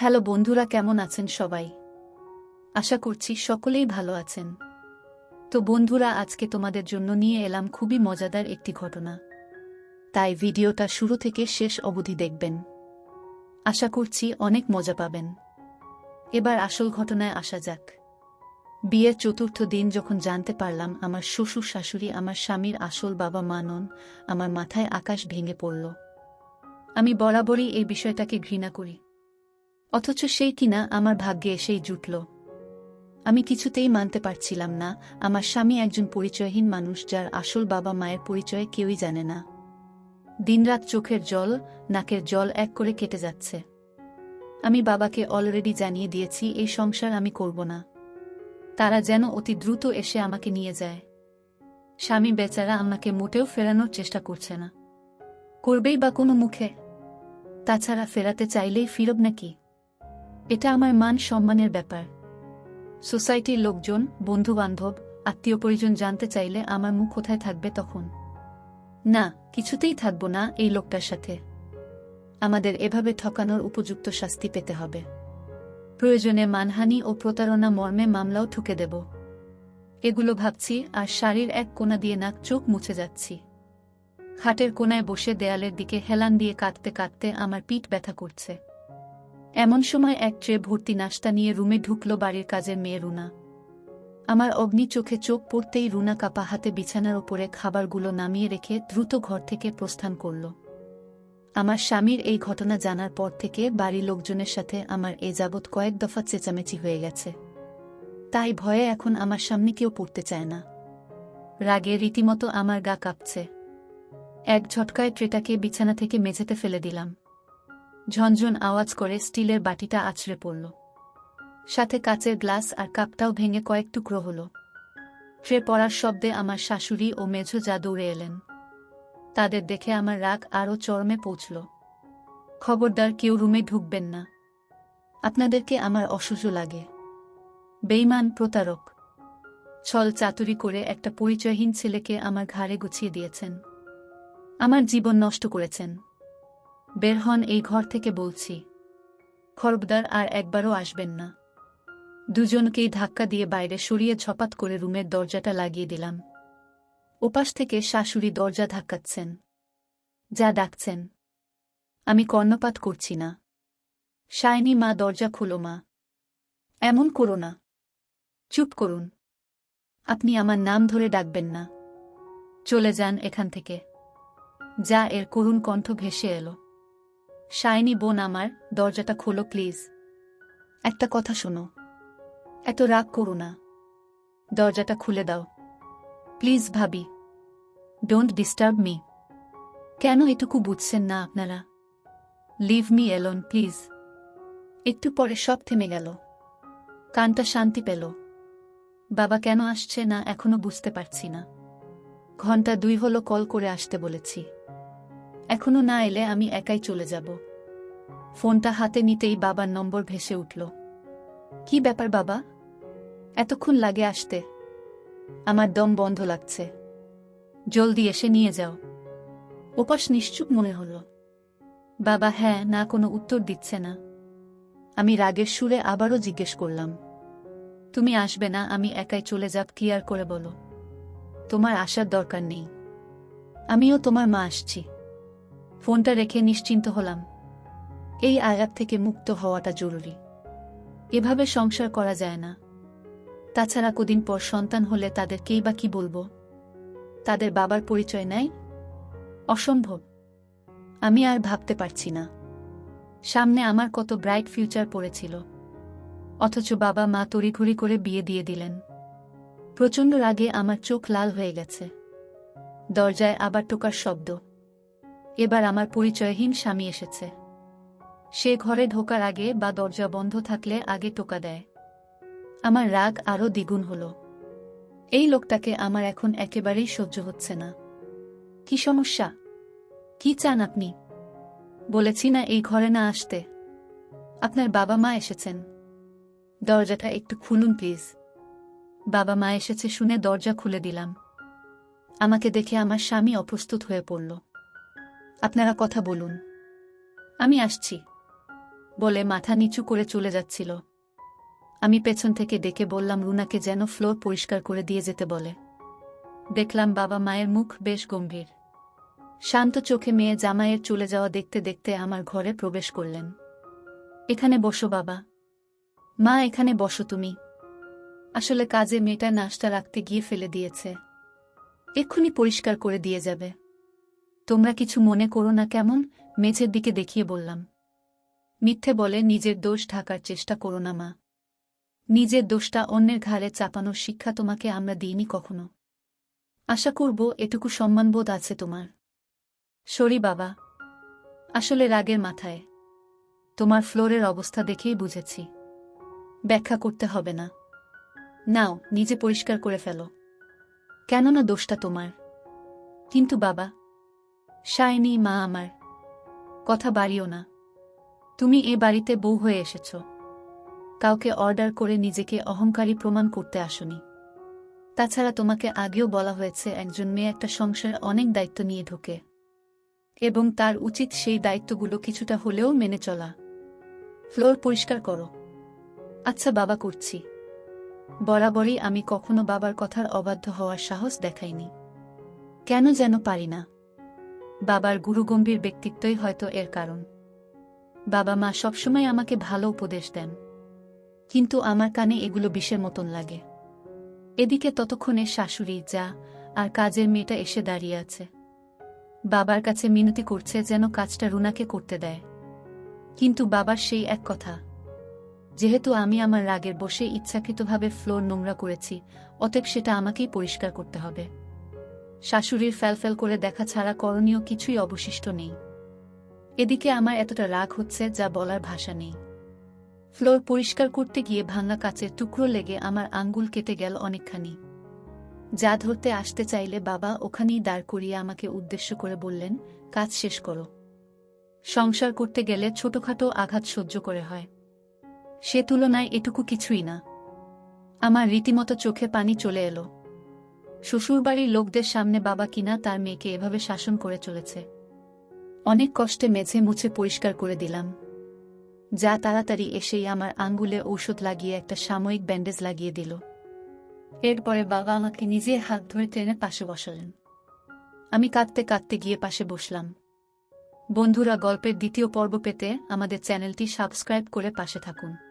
Hello বন্ধুরা, কেমন আছেন সবাই? আশা করছি সকলেই ভালো আছেন। তো বন্ধুরা, আজকে তোমাদের জন্য নিয়ে এলাম খুবই মজাদার একটি ঘটনা। তাই ভিডিওটা শুরু থেকে শেষ অবধি দেখবেন। আশা করছি অনেক মজা পাবেন। এবার আসল ঘটনায় আসা যাক। বিয়ের চতুর্থ দিন যখন জানতে পারলাম, আমার শ্বশুর শাশুড়ি আমার স্বামীর আসল বাবা মানন আমার মাথায় আকাশ ভেঙে পড়ল। আমি বরাবরই এই বিষয়টাকে ঘৃণা করি। অথচ সেই কিনা আমার ভাগ্যে এসেই জুটল। আমি কিছুতেই মানতে পারছিলাম না, আমার স্বামী একজন পরিচয়হীন মানুষ যার আসল বাবা মায়ের পরিচয় কেউই জানে না। দিনরাত চোখের জল, নাকের জল এক করে কেটে যাচ্ছে। আমি বাবাকে অলরেডি জানিয়ে দিয়েছি, এই সংসার আমি করব না। তারা যেন অতি দ্রুত এসে আমাকে নিয়ে যায়। স্বামী বেচারা আমাকে মোটেও ফেরানোর চেষ্টা করছে না। করবেই বা কোনো মুখে? তাছাড়া ফেরাতে চাইলেই ফিরব নাকি? এটা আমার মান সম্মানের ব্যাপার। সোসাইটির লোকজন, বন্ধুবান্ধব আত্মীয় পরিজন জানতে চাইলে আমার মুখ কোথায় থাকবে তখন? না, কিছুতেই থাকব না এই লোকটার সাথে। আমাদের এভাবে ঠকানোর উপযুক্ত শাস্তি পেতে হবে। প্রয়োজনে মানহানি ও প্রতারণা মর্মে মামলাও ঠুকে দেব। এগুলো ভাবছি আর শাড়ির এক কোণা দিয়ে নাক চোখ মুছে যাচ্ছি। খাটের কোনায় বসে দেয়ালের দিকে হেলান দিয়ে কাঁদতে কাঁদতে আমার পিঠ ব্যথা করছে। এমন সময় এক ট্রে ভর্তি নাস্তা নিয়ে রুমে ঢুকল বাড়ির কাজের মেয়ে রুনা। আমার অগ্নি চোখে চোখ পড়তেই রুনা কাপা হাতে বিছানার ওপরে খাবারগুলো নামিয়ে রেখে দ্রুত ঘর থেকে প্রস্থান করল। আমার স্বামীর এই ঘটনা জানার পর থেকে বাড়ির লোকজনের সাথে আমার এ যাবৎ কয়েক দফা চেঁচামেচি হয়ে গেছে। তাই ভয়ে এখন আমার সামনে কেউ পড়তে চায় না। রাগে রীতিমতো আমার গা কাঁপছে। এক ঝটকায় ট্রেটাকে বিছানা থেকে মেঝেতে ফেলে দিলাম। ঝনঝন আওয়াজ করে স্টিলের বাটিটা আছড়ে পড়ল। সাথে কাচের গ্লাস আর কাপটাও ভেঙে কয়েক টুকরো হল। ট্রে পড়ার শব্দে আমার শাশুড়ি ও মেঝো যা দৌড়ে এলেন। তাদের দেখে আমার রাগ আরও চরমে পৌঁছল। খবরদার কেউ রুমে ঢুকবেন না। আপনাদেরকে আমার অসহ্য লাগে। বেইমান প্রতারক। ছল চাতুরি করে একটা পরিচয়হীন ছেলেকে আমার ঘাড়ে গুছিয়ে দিয়েছেন। আমার জীবন নষ্ট করেছেন। বের হন এই ঘর থেকে বলছি খরবদার আর একবারও আসবেন না। দুজনকেই ধাক্কা দিয়ে বাইরে সরিয়ে ছপাত করে রুমের দরজাটা লাগিয়ে দিলাম। ওপাশ থেকে শাশুড়ি দরজা ধাক্কাচ্ছেন। যা ডাকছেন। আমি কর্ণপাত করছি না। শাইনি, মা, দরজা খুলো, মা। এমন করো না। চুপ করুন। আপনি আমার নাম ধরে ডাকবেন না। চলে যান এখান থেকে। যা এর করুণ কণ্ঠ ভেসে এলো। শাইনি বোন আমার, দরজাটা খোলো, প্লিজ। একটা কথা শোনো। এত রাগ করো না। দরজাটা খুলে দাও। প্লিজ ভাবি। ডোন্ট ডিস্টার্ব মি কেন এটুকু বুঝছেন না আপনারা? লিভ মি এলোন প্লিজ একটু পরে সব থেমে গেল। কানটা শান্তি পেল। বাবা কেন আসছে না এখনও বুঝতে পারছি না। ঘণ্টা দুই হলো কল করে আসতে বলেছি। এখনও না এলে আমি একাই চলে যাব। ফোনটা হাতে নিতেই বাবার নম্বর ভেসে উঠল। কি ব্যাপার বাবা? এতক্ষণ লাগে আসতে। আমার দম বন্ধ লাগছে। জলদি এসে নিয়ে যাও। ওপাশ নিশ্চুপ মনে হল। বাবা হ্যাঁ না, কোনো উত্তর দিচ্ছে না। আমি রাগের সুরে আবারও জিজ্ঞেস করলাম। তুমি আসবে না, আমি একাই চলে যাব, কি আর করে বলো? তোমার আসার দরকার নেই। আমিও তোমার মা আসছি। ফোনটা রেখে নিশ্চিন্ত হলাম। এই আঘাত থেকে মুক্ত হওয়াটা জরুরি। এভাবে সংসার করা যায় না। তাছাড়া কদিন পর সন্তান হলে তাদেরকেই বা কি বলব? তাদের বাবার পরিচয় নেয় অসম্ভব। আমি আর ভাবতে পারছি না। সামনে আমার কত ব্রাইট ফিউচার পড়েছিল। অথচ বাবা মা তড়িঘড়ি করে বিয়ে দিয়ে দিলেন। প্রচণ্ড রাগে আমার চোখ লাল হয়ে গেছে। দরজায় আবার টোকার শব্দ। এবার আমার পরিচয়হীন স্বামী এসেছে। সে ঘরে ঢোকার আগে বা দরজা বন্ধ থাকলে আগে টোকা দেয়। আমার রাগ আরও দ্বিগুণ হল। এই লোকটাকে আমার এখন একেবারেই সহ্য হচ্ছে না। কি সমস্যা? কি চান আপনি? বলেছি না এই ঘরে না আসতে। আপনার বাবা মা এসেছেন। দরজাটা একটু খুলুন প্লিজ। বাবা মা এসেছে শুনে দরজা খুলে দিলাম। আমাকে দেখে আমার স্বামী অপ্রস্তুত হয়ে পড়ল। আপনারা কথা বলুন। আমি আসছি। বলে মাথা নিচু করে চলে যাচ্ছিল। আমি পেছন থেকে ডেকে বললাম, রুনাকে যেন ফ্লোর পরিষ্কার করে দিয়ে যেতে বলে। দেখলাম বাবা মায়ের মুখ বেশ গম্ভীর। শান্ত চোখে মেয়ে জামাইয়ের চলে যাওয়া দেখতে দেখতে আমার ঘরে প্রবেশ করলেন। এখানে বসো বাবা। মা, এখানে বসো তুমি। আসলে কাজে মেয়েটা নাশটা রাখতে গিয়ে ফেলে দিয়েছে। এক্ষুনি পরিষ্কার করে দিয়ে যাবে। তোমরা কিছু মনে করো না কেমন? মেঝের দিকে দেখিয়ে বললাম। মিথ্যে বলে নিজের দোষ ঢাকার চেষ্টা করো না, মা। নিজের দোষটা অন্যের ঘাড়ে চাপানোর শিক্ষা তোমাকে আমরা দিইনি কখনো। আশা করব এটুকু সম্মানবোধ আছে তোমার। সরি, বাবা। আসলে রাগের মাথায়। তোমার ফ্লোরের অবস্থা দেখেই বুঝেছি। ব্যাখ্যা করতে হবে না। নাও, নিজে পরিষ্কার করে ফেলো। কেননা দোষটা তোমার। কিন্তু বাবা শায়নি মা আমার, কথা বাড়িও না। তুমি এ বাড়িতে বউ হয়ে এসেছ। কাউকে অর্ডার করে নিজেকে অহংকারী প্রমাণ করতে আসনি। তাছাড়া তোমাকে আগেও বলা হয়েছে, একজন মেয়ে একটা সংসার অনেক দায়িত্ব নিয়ে ঢোকে। এবং তার উচিত সেই দায়িত্বগুলো কিছুটা হলেও মেনে চলা। ফ্লোর পরিষ্কার করো। আচ্ছা বাবা, করছি। বরাবরই আমি কখনো বাবার কথার অবাধ্য হওয়ার সাহস দেখাইনি। কেন যেন পারি না। বাবার গুরুগম্ভীর ব্যক্তিত্বই হয়তো এর কারণ। বাবা মা সবসময় আমাকে ভালো উপদেশ দেন। কিন্তু আমার কানে এগুলো বিষের মতন লাগে। এদিকে ততক্ষণে শাশুড়ি, যা আর কাজের মেয়েটা এসে দাঁড়িয়ে আছে। বাবার কাছে মিনতি করছে যেন কাজটা রুনাকে করতে দেয়। কিন্তু বাবার সেই এক কথা। যেহেতু আমি আমার রাগের বসে ইচ্ছাকৃতভাবে ফ্লোর নোংরা করেছি, অতএব সেটা আমাকেই পরিষ্কার করতে হবে। শাশুড়ির ফ্যালফ্যাল করে দেখা ছাড়া করণীয় কিছুই অবশিষ্ট নেই। এদিকে আমার এতটা রাগ হচ্ছে যা বলার ভাষা নেই। ফ্লোর পরিষ্কার করতে গিয়ে ভাঙা কাচের টুকরো লেগে আমার আঙ্গুল কেটে গেল অনেকখানি। যা ধরতে আসতে চাইলে বাবা ওখানেই দাঁড় করিয়ে আমাকে উদ্দেশ্য করে বললেন, কাজ শেষ করো। সংসার করতে গেলে ছোটখাটো আঘাত সহ্য করে হয়। সে তুলনায় এটুকু কিছুই না। আমার রীতিমতো চোখে পানি চলে এলো। শ্বশুরবাড়ির লোকদের সামনে বাবা কিনা তার মেয়েকে এভাবে শাসন করে চলেছে। অনেক কষ্টে মেঝে মুছে পরিষ্কার করে দিলাম। যা তাড়াতাড়ি এসেই আমার আঙ্গুলে ঔষধ লাগিয়ে একটা সাময়িক ব্যান্ডেজ লাগিয়ে দিল। এরপরে বাবা আমাকে নিজে হাত ধরে ট্রেনে পাশে বসালেন। আমি কাঁদতে কাঁদতে গিয়ে পাশে বসলাম। বন্ধুরা, গল্পের দ্বিতীয় পর্ব পেতে আমাদের চ্যানেলটি সাবস্ক্রাইব করে পাশে থাকুন।